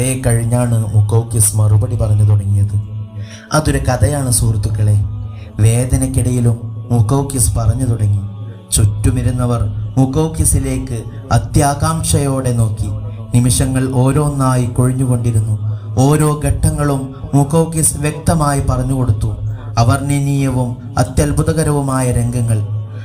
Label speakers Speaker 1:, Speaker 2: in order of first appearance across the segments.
Speaker 1: കുറേ കഴിഞ്ഞാണ് മുക്കോക്കിസ് മറുപടി പറഞ്ഞു തുടങ്ങിയത്. അതൊരു കഥയാണ് സുഹൃത്തുക്കളെ. വേദനയ്ക്കിടയിലും മുക്കോക്കിസ് പറഞ്ഞു തുടങ്ങി. ചുറ്റുമിരുന്നവർ മുക്കോക്കിസിലേക്ക് അത്യാകാംക്ഷയോടെ നോക്കി. നിമിഷങ്ങൾ ഓരോന്നായി കൊഴിഞ്ഞുകൊണ്ടിരുന്നു. ഓരോ ഘട്ടങ്ങളും മുക്കോക്കിസ് വ്യക്തമായി പറഞ്ഞുകൊടുത്തു അവർണനീയവും അത്യത്ഭുതകരവുമായ രംഗങ്ങൾ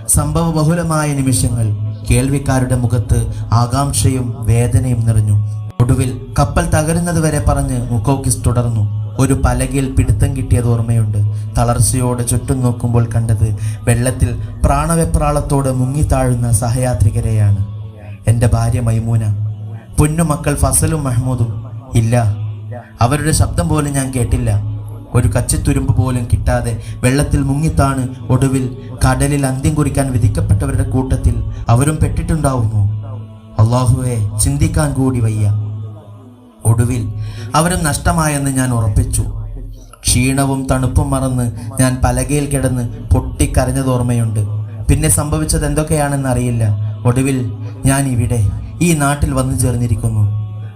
Speaker 1: സംഭവ ബഹുലമായ നിമിഷങ്ങൾ കേൾവിക്കാരുടെ മുഖത്ത് ആകാംക്ഷയും വേദനയും നിറഞ്ഞു. ഒടുവിൽ കപ്പൽ തകരുന്നത് വരെ പറഞ്ഞ് മുക്കോക്കിസ് തുടർന്നു. ഒരു പലകയിൽ പിടുത്തം കിട്ടിയത് ഓർമ്മയുണ്ട്. തളർച്ചയോടെ ചുറ്റും നോക്കുമ്പോൾ കണ്ടത് വെള്ളത്തിൽ പ്രാണവെപ്രാളത്തോടെ മുങ്ങിത്താഴുന്ന സഹയാത്രികരെയാണ്. എന്റെ ഭാര്യ മൈമൂന. പൊന്നുമക്കൾ ഫസലും മഹ്മൂദും. ഇല്ല. അവരുടെ ശബ്ദം പോലും ഞാൻ കേട്ടില്ല. ഒരു കച്ചിത്തുരുമ്പ് പോലും കിട്ടാതെ വെള്ളത്തിൽ മുങ്ങിത്താണ് ഒടുവിൽ കടലിൽ അന്ത്യം കുറിക്കാൻ വിധിക്കപ്പെട്ടവരുടെ കൂട്ടത്തിൽ അവരും പെട്ടിട്ടുണ്ടാവുന്നു. അള്ളാഹുവെ ചിന്തിക്കാൻ കൂടി വയ്യ. ഒടുവിൽ അവരും നഷ്ടമായെന്ന് ഞാൻ ഉറപ്പിച്ചു. ക്ഷീണവും തണുപ്പും മറന്ന് ഞാൻ പലകയിൽ കിടന്ന് പൊട്ടിക്കരഞ്ഞതോർമ്മയുണ്ട് പിന്നെ സംഭവിച്ചത് എന്തൊക്കെയാണെന്ന് അറിയില്ല. ഒടുവിൽ ഞാൻ ഇവിടെ ഈ നാട്ടിൽ വന്നു ചേർന്നിരിക്കുന്നു.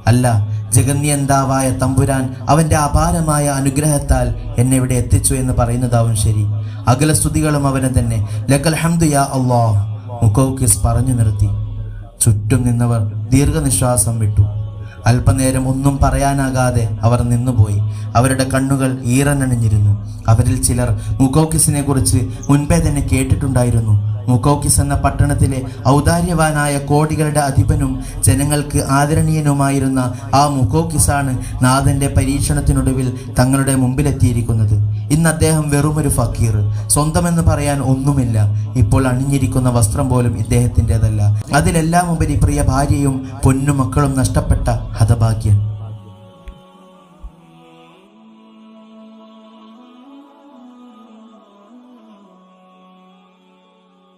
Speaker 1: അല്ല ജഗന്യന്താവായ തമ്പുരാൻ അവന്റെ അപാരമായ അനുഗ്രഹത്താൽ എന്നെ ഇവിടെ എത്തിച്ചു എന്ന് പറയുന്നതാവും ശരി. അകല അവനെ തന്നെ. ലക്കൽ ഹംദുയാ അള്ളാഹ് മുക്കൗക്കിസ് പറഞ്ഞു നിർത്തി. ചുറ്റും നിന്നവർ ദീർഘനിശ്വാസം വിട്ടു. അല്പനേരം ഒന്നും പറയാനാകാതെ അവർ നിന്നുപോയി. അവരുടെ കണ്ണുകൾ ഈറനണിഞ്ഞിരുന്നു. അവരിൽ ചിലർ മുക്കോക്കിസിനെ കുറിച്ച് മുൻപേ തന്നെ കേട്ടിട്ടുണ്ടായിരുന്നു. മുക്കോക്കിസ് എന്ന പട്ടണത്തിലെ ഔദാര്യവാനായ കോടികളുടെ അധിപനും ജനങ്ങൾക്ക് ആദരണീയനുമായിരുന്ന ആ മുക്കോക്കിസാണ് നാഥന്റെ പരീക്ഷണത്തിനൊടുവിൽ തങ്ങളുടെ മുമ്പിലെത്തിയിരിക്കുന്നത്. ഇന്ന് അദ്ദേഹം വെറുമൊരു ഫക്കീർ. സ്വന്തമെന്ന് പറയാൻ ഒന്നുമില്ല. ഇപ്പോൾ അണിഞ്ഞിരിക്കുന്ന വസ്ത്രം പോലും ഇദ്ദേഹത്തിന്റെതല്ല. അതിലെല്ലാം ഉപരി പ്രിയ ഭാര്യയും പൊന്നുമക്കളും നഷ്ടപ്പെട്ട ഹതഭാഗ്യൻ.